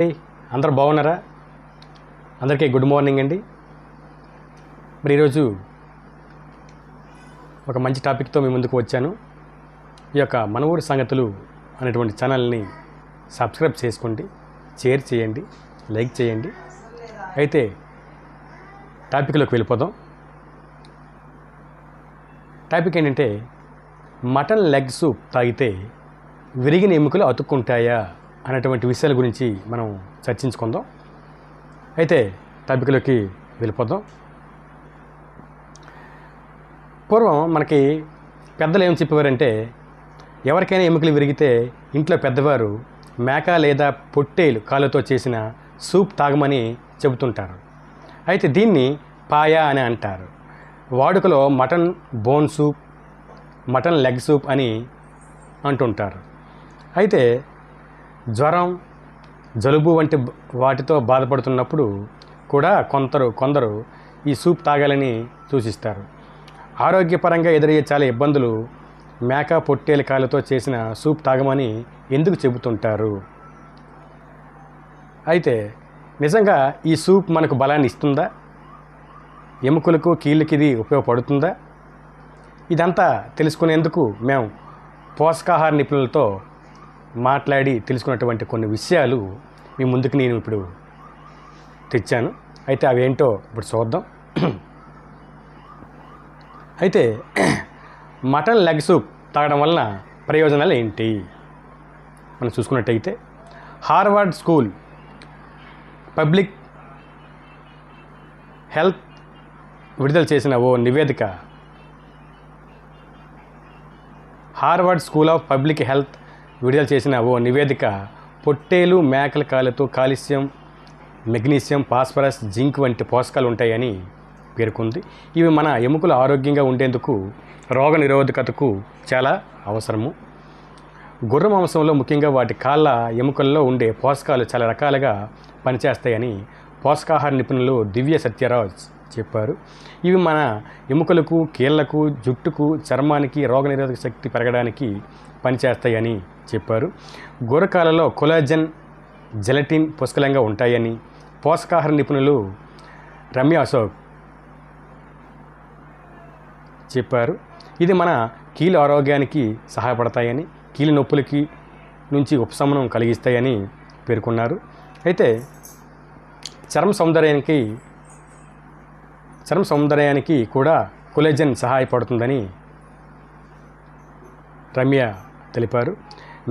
అందరు బాగున్నారా? అందరికీ గుడ్ మార్నింగ్ అండి. మరి ఈరోజు ఒక మంచి టాపిక్తో మీ ముందుకు వచ్చాను. ఈ యొక్క మన ఊరి సంగతులు అనేటువంటి ఛానల్ని సబ్స్క్రైబ్ చేసుకోండి షేర్ చేయండి లైక్ చేయండి. అయితే టాపిక్లోకి వెళ్ళిపోదాం. టాపిక్ ఏంటంటే మటన్ లెగ్ సూప్ తాగితే విరిగిన ఎముకలు అతుక్కుంటాయా? అనేటువంటి విషయాల గురించి మనం చర్చించుకుందాం. అయితే టాపిక్లోకి వెళ్ళిపోదాం. పూర్వం మనకి పెద్దలు ఏం చెప్పేవారంటే ఎవరికైనా ఎముకలు విరిగితే ఇంట్లో పెద్దవారు మేక లేదా పొట్టేలు కాళ్ళతో చేసిన సూప్ తాగమని చెబుతుంటారు. అయితే దీన్ని పాయా అని అంటారు. వాడుకలో mutton bone soup mutton leg soup అని అంటుంటారు. అయితే జ్వరం జలుబు వంటి వాటితో బాధపడుతున్నప్పుడు కూడా కొందరు కొందరు ఈ సూప్ తాగాలని సూచిస్తారు. ఆరోగ్యపరంగా ఎదురయ్యే చాలా ఇబ్బందులు మేక పొట్టేల కాళ్ళతో చేసిన సూప్ తాగమని ఎందుకు చెబుతుంటారు? అయితే నిజంగా ఈ సూప్ మనకు బలాన్ని ఇస్తుందా? ఎముకలకు కీళ్ళకి ఇది ఉపయోగపడుతుందా? ఇదంతా తెలుసుకునేందుకు మేము పోషకాహార నిపుణులతో మాట్లాడి తెలుసుకున్నటువంటి కొన్ని విషయాలు మీ ముందుకు నేను ఇప్పుడు తెచ్చాను. అయితే అవేంటో ఇప్పుడు చూద్దాం. అయితే మటన్ లెగ్ సూప్ తాగడం వలన ప్రయోజనాలు ఏంటి? మనం చూసుకున్నట్టయితే హార్వర్డ్ స్కూల్ పబ్లిక్ హెల్త్ విడుదల చేసిన ఓ నివేదిక Harvard school of public health విడుదల చేసిన ఓ నివేదిక పొట్టేలు మేకల కాళ్ళతో కాల్షియం మెగ్నీషియం ఫాస్ఫరస్ జింక్ వంటి పోషకాలు ఉంటాయని పేర్కొంది. ఇవి మన ఎముకలు ఆరోగ్యంగా ఉండేందుకు రోగ నిరోధకతకు చాలా అవసరము. గుర్ర మాంసంలో ముఖ్యంగా వాటి కాళ్ళ ఎముకల్లో ఉండే పోషకాలు చాలా రకాలుగా పనిచేస్తాయని పోషకాహార నిపుణులు దివ్య సత్యరాజ్ చెప్పారు. ఇవి మన ఎముకలకు కీళ్ళకు జుట్టుకు చర్మానికి రోగనిరోధక శక్తి పెరగడానికి పనిచేస్తాయని చెప్పారు. గుర్రకాలలో కొలాజన్ జెలటిన్ పుష్కలంగా ఉంటాయని పోషకాహార నిపుణులు రమ్య అశోక్ చెప్పారు. ఇది మన కీలు ఆరోగ్యానికి సహాయపడతాయని కీలు నొప్పులకి నుంచి ఉపశమనం కలిగిస్తాయని పేర్కొన్నారు. అయితే చర్మ సౌందర్యానికి చర్మ సౌందర్యానికి కూడా కొలేజన్ సహాయపడుతుందని రమ్య తెలిపారు.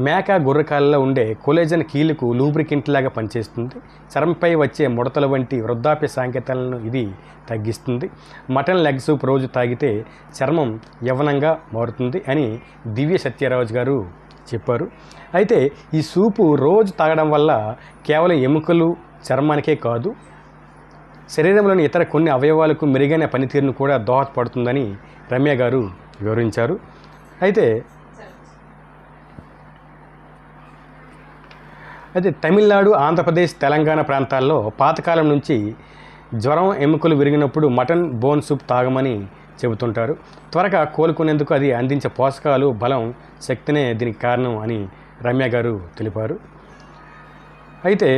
మేక గుర్రకాలలో ఉండే కొలేజన్ కీలుకు లూబ్రికెంట్ లాగా పనిచేస్తుంది. చర్మంపై వచ్చే ముడతల వంటి వృద్ధాప్య సాంకేతాలను ఇది తగ్గిస్తుంది. మటన్ లెగ్ సూప్ రోజు తాగితే చర్మం యవనంగా మారుతుంది అని దివ్య సత్యరాజు గారు చెప్పారు. అయితే ఈ సూపు రోజు తాగడం వల్ల కేవలం ఎముకలు చర్మానికే కాదు శరీరంలోని ఇతర కొన్ని అవయవాలకు మెరుగైన పనితీరును కూడా దోహదపడుతుందని రమ్య గారు వివరించారు. అయితే అయితే తమిళనాడు ఆంధ్రప్రదేశ్ తెలంగాణ ప్రాంతాల్లో పాతకాలం నుంచి జ్వరం ఎముకలు విరిగినప్పుడు మటన్ బోన్ సూప్ తాగమని చెబుతుంటారు. త్వరగా కోలుకునేందుకు అది అందించే పోషకాలు బలం శక్తినే దీనికి కారణం అని రమ్య గారు తెలిపారు. అయితే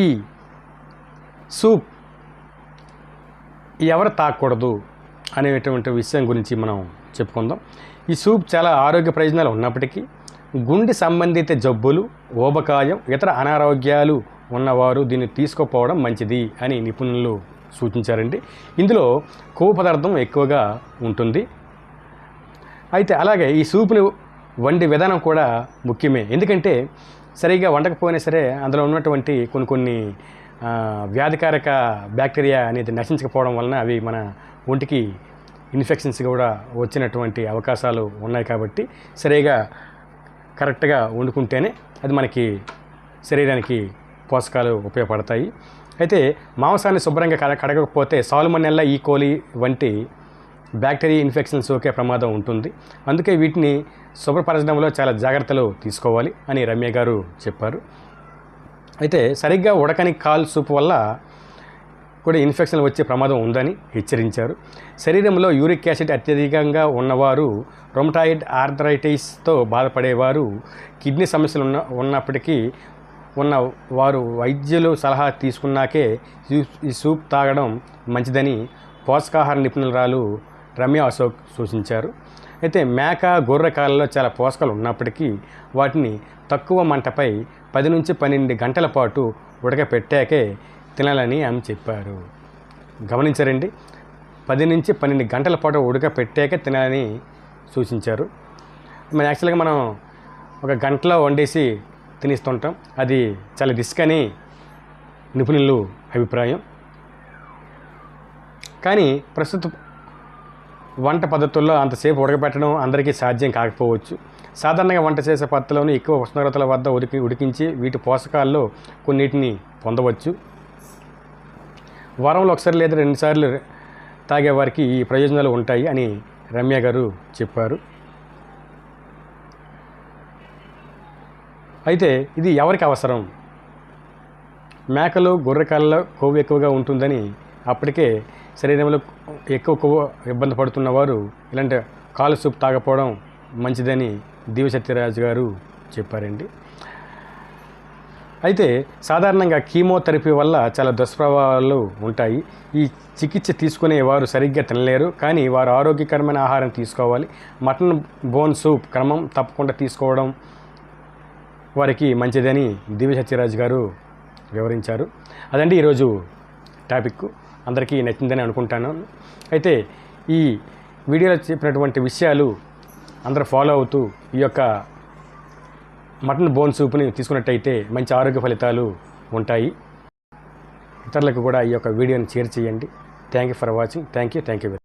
ఈ సూప్ ఎవరు తాగకూడదు అనేటువంటి విషయం గురించి మనం చెప్పుకుందాం. ఈ సూప్ చాలా ఆరోగ్య ప్రయోజనాలు ఉన్నప్పటికీ గుండె సంబంధిత జబ్బులు ఊబకాయం ఇతర అనారోగ్యాలు ఉన్నవారు దీన్ని తీసుకోపోవడం మంచిది అని నిపుణులు సూచించారండి. ఇందులో కొవ్వు పదార్థం ఎక్కువగా ఉంటుంది. అయితే అలాగే ఈ సూపుని వండే విధానం కూడా ముఖ్యమే. ఎందుకంటే సరిగా వండకపోయినా సరే అందులో ఉన్నటువంటి కొన్ని కొన్ని వ్యాధికారక బ్యాక్టీరియా అనేది నశించకపోవడం వలన అవి మన ఒంటికి ఇన్ఫెక్షన్స్ కూడా వచ్చినటువంటి అవకాశాలు ఉన్నాయి కాబట్టి సరిగా కరెక్ట్గా వండుకుంటేనే అది మనకి శరీరానికి పోషకాలు ఉపయోగపడతాయి. అయితే మాంసాన్ని శుభ్రంగా కడ కడగకపోతే సాల్మనెల్లా ఈ కోలి వంటి బ్యాక్టీరియా ఇన్ఫెక్షన్ సోకే ప్రమాదం ఉంటుంది. అందుకే వీటిని శుభ్రపరచడంలో చాలా జాగ్రత్తలు తీసుకోవాలి అని రమ్య గారు చెప్పారు. అయితే సరిగ్గా ఉడకని కాల్ సూప్ వల్ల కూడా ఇన్ఫెక్షన్ వచ్చే ప్రమాదం ఉందని హెచ్చరించారు. శరీరంలో యూరిక్ యాసిడ్ అత్యధికంగా ఉన్నవారు రొమటాయిడ్ ఆర్థరైటిస్తో బాధపడేవారు కిడ్నీ సమస్యలు ఉన్న ఉన్నప్పటికీ ఉన్న వారు వైద్యులు సలహా తీసుకున్నాకే ఈ- ఈ సూప్ తాగడం మంచిదని పోషకాహార నిపుణురాలు రమ్య అశోక్ సూచించారు. అయితే మేక గొర్రె కాలంలో చాలా పోషకాలు ఉన్నప్పటికీ వాటిని తక్కువ మంటపై పది నుంచి పన్నెండు గంటల పాటు ఉడకపెట్టాకే తినాలని ఆమె చెప్పారు. గమనించారండి పది నుంచి పన్నెండు గంటల పాటు ఉడకపెట్టాకే తినాలని సూచించారు. మన యాక్చువల్గా మనం ఒక గంటలో వండేసి తినిస్తుంటాం. అది చాలా రిస్క్ అని నిపుణులు అభిప్రాయం. కానీ ప్రస్తుత వంట పద్ధతుల్లో అంతసేపు ఉడకబెట్టడం అందరికీ సాధ్యం కాకపోవచ్చు. సాధారణంగా వంట చేసే పద్ధతిలోనే ఎక్కువ ఉష్ణోగ్రతల వద్ద ఉడికి ఉడికించి వీటి పోషకాల్లో కొన్నిటిని పొందవచ్చు. వారంలో ఒకసారి లేదా రెండుసార్లు తాగే వారికి ఈ ప్రయోజనాలు ఉంటాయి అని రమ్య గారు చెప్పారు. అయితే ఇది ఎవరికి అవసరం? మేకలు గొర్రెకాలలో కొవ్వు ఎక్కువగా ఉంటుందని అప్పటికే శరీరంలో ఎక్కువ కొవ్వు ఇబ్బంది పడుతున్న వారు ఇలాంటి కాలు సూప్ తాగపోవడం మంచిదని దివ్య సత్యరాజు గారు చెప్పారండి. అయితే సాధారణంగా కీమోథెరపీ వల్ల చాలా దుష్ప్రభావాలు ఉంటాయి. ఈ చికిత్స తీసుకునే వారు సరిగ్గా తినలేరు. కానీ వారు ఆరోగ్యకరమైన ఆహారం తీసుకోవాలి. మటన్ బోన్ సూప్ క్రమం తప్పకుండా తీసుకోవడం వారికి మంచిదని దివ్య సత్యరాజు గారు వివరించారు. అదండి ఈరోజు టాపిక్. అందరికీ నచ్చిందని అనుకుంటాను. అయితే ఈ వీడియోలో చెప్పినటువంటి విషయాలు అందరూ ఫాలో అవుతూ ఈ యొక్క మటన్ బోన్ సూప్ని తీసుకున్నట్టయితే మంచి ఆరోగ్య ఫలితాలు ఉంటాయి. ఇతరులకు కూడా ఈ యొక్క వీడియోని షేర్ చేయండి. Thank you for watching thank you thank you very